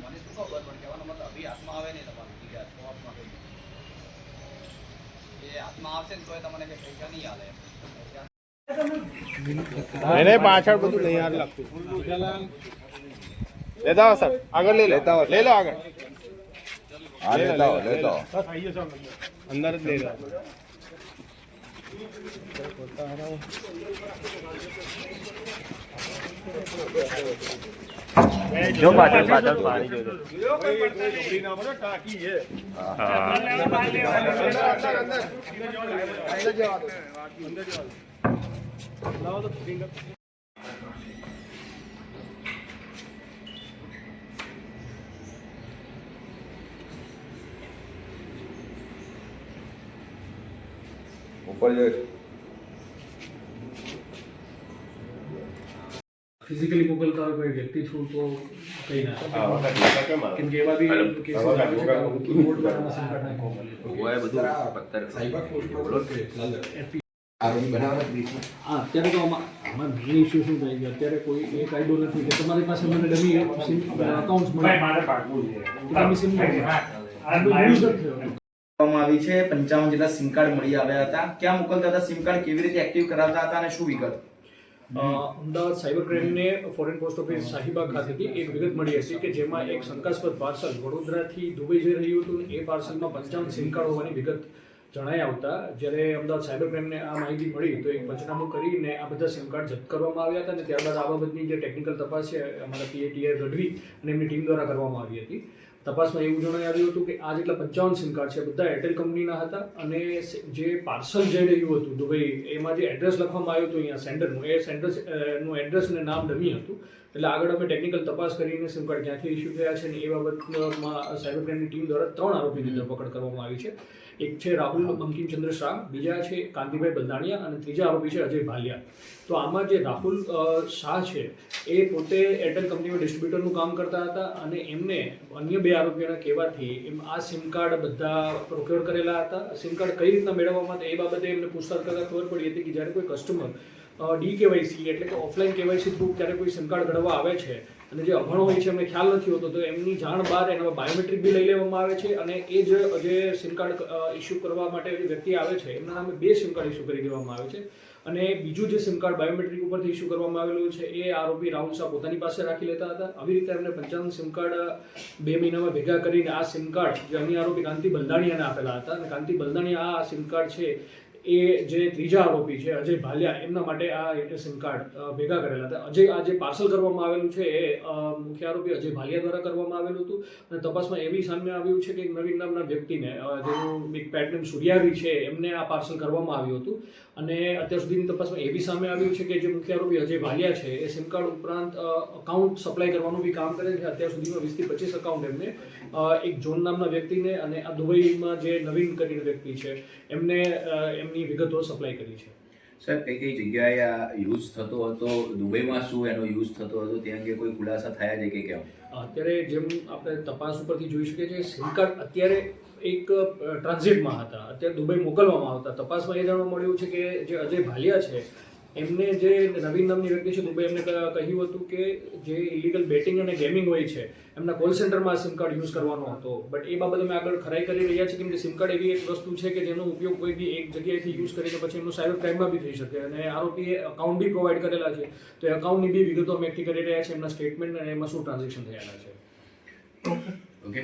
મને શું ખબર પણ કહેવાનો મતલબ અભી હાથમાં આવે નહીં તમારું બીજા સ્ટોકમાં કઈ એ હાથમાં આવશે ને તોય તમને કંઈ પૈસા નહીં આલે એને પાછળ બધું તૈયાર લાગતું લેતા આવો સર. આગળ લઈ લેતા આવો. લઈ લો આગળ. હા લેતા આવો લેતા આવો. અંદર જ લઈ લો. જો પાછળ પાછળ પાણી જોજો ઉપર જોઈ ફિઝિકલી મોકલતા હોય કોઈ વ્યક્તિ થ્રુ તો કંઈ ના કેમ કે એવા બી કેસીસ આવે છે કે કીબોર્ડ પર આમાં સંકટ નાખો હા અત્યારે તો આમાં આમાં મેઇન ઇસ્યુ શું થાય કે અત્યારે કોઈ એ કાયદો નથી કે તમારી પાસે મને ડમી અકાઉન્ટ મળે તો તમે સિમ યુઝ જ થયો કરવામાં આવી છે. પંચાવન જેટલા સિમ કાર્ડ મળી આવ્યા હતા. ક્યાં મોકલતા હતા? સિમ કાર્ડ કેવી રીતે એક્ટિવ કરાવતા હતા અને શું વિગત? અમદાવાદ સાયબર ક્રાઇમને ફોરેન પોસ્ટ ઓફિસ શાહીબાગ ખાતેથી એક વિગત મળી હતી કે જેમાં એક શંકાસ્પદ પાર્સલ વડોદરાથી દુબઈ જઈ રહ્યું હતું. એ પાર્સલમાં પંચાવન સિમ કાર્ડ હોવાની વિગત જણાઈ આવતા જ્યારે અમદાવાદ સાયબર ક્રાઇમને આ માહિતી મળી તો એક પંચનામું કરીને આ બધા સિમ કાર્ડ જપ્ત કરવામાં આવ્યા હતા અને ત્યારબાદ આ બાબતની જે ટેકનિકલ તપાસ છે, અમારા પીએટીએ ગઢવી અને એમની ટીમ દ્વારા કરવામાં આવી હતી. તપાસમાં એવું જણાઈ આવ્યું હતું કે આ જેટલા પંચાવન સિમ કાર્ડ છે, બધા એરટેલ કંપનીના હતા અને જે પાર્સલ જઈ રહ્યું હતું દુબઈ, એમાં જે એડ્રેસ લખવામાં આવ્યું હતું અહીંયા સેન્ડરનું એ સેન્ડરનું એડ્રેસ અને નામ ડમી હતું. એટલે આગળ અમે ટેકનિકલ તપાસ કરીને સિમ કાર્ડ ક્યાંથી ઇસ્યુ થયા છે અને એ બાબતમાં સાયબર ક્રાઇમની ટીમ દ્વારા ત્રણ આરોપીની ધરપકડ કરવામાં આવી છે. એક છે રાહુલ બંકિમચંદ્ર શાહ, બીજા છે કાંતિભાઈ બલદાણિયા અને ત્રીજા આરોપી છે અજય ભાલિયા. તો આમાં જે રાહુલ શાહ છે, એ પોતે એરટેલ કંપનીમાં ડિસ્ટ્રીબ્યુટરનું કામ કરતા હતા અને એમને અન્ય બે આરોપીઓના કહેવાથી એમ આ સિમ કાર્ડ બધા પ્રોક્યોર કરેલા હતા. સિમ કાર્ડ કઈ રીતના મેળવવામાં હતા એ બાબતે એમને પૂછતાછ કરતા ખબર પડી હતી કે જ્યારે કોઈ કસ્ટમર ડી કેવાયસી એટલે કે ઓફલાઈન કેવાયસી થ્રુ ક્યારે કોઈ સિમ કાર્ડ ઘડવા આવે છે અને જે અભણ હોય છે એમને ખ્યાલ નથી હોતો, તો એમની જાણ બહાર એના બાયોમેટ્રિક બી લઈ લેવામાં આવે છે અને એ જ, જે સિમ કાર્ડ ઇસ્યુ કરવા માટે વ્યક્તિ આવે છે, એમના નામે બે સિમ કાર્ડ ઇસ્યુ કરી દેવામાં આવે છે. અને બીજું જે સિમ કાર્ડ બાયોમેટ્રિક ઉપરથી ઇસ્યુ કરવામાં આવેલું છે, એ આરોપી રાહુલ શાહ પોતાની પાસે રાખી લેતા હતા. આવી રીતે એમને પંચાવન સિમ કાર્ડ બે મહિનામાં ભેગા કરીને આ સિમ કાર્ડ જે અન્ય આરોપી કાંતિ બલદાણીયાને આપેલા હતા. અને કાંતિ બલદાણી, આ સિમ કાર્ડ છે એ જે ત્રીજા આરોપી છે અજય ભાલિયા એમના માટે આ સિમ કાર્ડ ભેગા કરેલા હતા. અજય આ જે પાર્સલ કરવામાં આવેલું છે એ મુખ્ય આરોપી અજય ભાલિયા દ્વારા કરવામાં આવેલું હતું. અને તપાસમાં એવી સામે આવ્યું છે કે એક નવીન નામના વ્યક્તિને જેનું એક પેટર્ન સૂર્યાવી છે એમને આ પાર્સલ કરવામાં આવ્યું હતું. અને અત્યાર સુધીની તપાસમાં એવી સામે આવ્યું છે કે જે મુખ્ય આરોપી અજય ભાલિયા છે એ સિમ કાર્ડ ઉપરાંત અકાઉન્ટ સપ્લાય કરવાનું બી કામ કરે છે. અત્યાર સુધીમાં વીસથી પચીસ અકાઉન્ટ એમને એક જોન નામના વ્યક્તિને અને આ દુબઈમાં જે નવીન કરીને વ્યક્તિ છે એમને અ, એમની વિગતો સપ્લાય કરી છે. સર કઈ કઈ જગ્યાએ આ યુઝ થતો હતો? દુબઈમાં શું એનો યુઝ થતો હતો? ત્યાં અંગે કોઈ ખુલાસા થયા છે કે કેમ? અત્યારે જેમ આપણે તપાસ ઉપરથી જોઈ શકીએ છીએ સિમ કાર્ડ અત્યારે એક ટ્રાન્ઝિટમાં હતા. અત્યારે દુબઈ મોકલવામાં આવતા. તપાસમાં એ જાણવા મળ્યું છે કે જે અજય ભાલિયા છે એમને જે નવીન નામની વ્યક્તિ છે, દુબઈ એમને કહ્યું હતું કે જે ઇલીગલ બેટિંગ અને ગેમિંગ હોય છે, એમના કોલ સેન્ટરમાં સિમ કાર્ડ યુઝ કરવાનો હતો. બટ એ બાબતે અમે આગળ ખરાઈ કરી રહ્યા છીએ, કેમ કે સિમ કાર્ડ એવી એક વસ્તુ છે કે જેનો ઉપયોગ કોઈ બી એક જગ્યાએથી યુઝ કરીને પછી એમનું સાયબર ક્રાઇમમાં બી થઈ શકે. અને આરોપીએ અકાઉન્ટ બી પ્રોવાઈડ કરેલા છે. તો એ અકાઉન્ટની બી વિગતો અમે એકઠી કરી રહ્યા છીએ, એમના સ્ટેટમેન્ટ અને એમાં શું ટ્રાન્ઝેક્શન થયેલા છે. ઓકે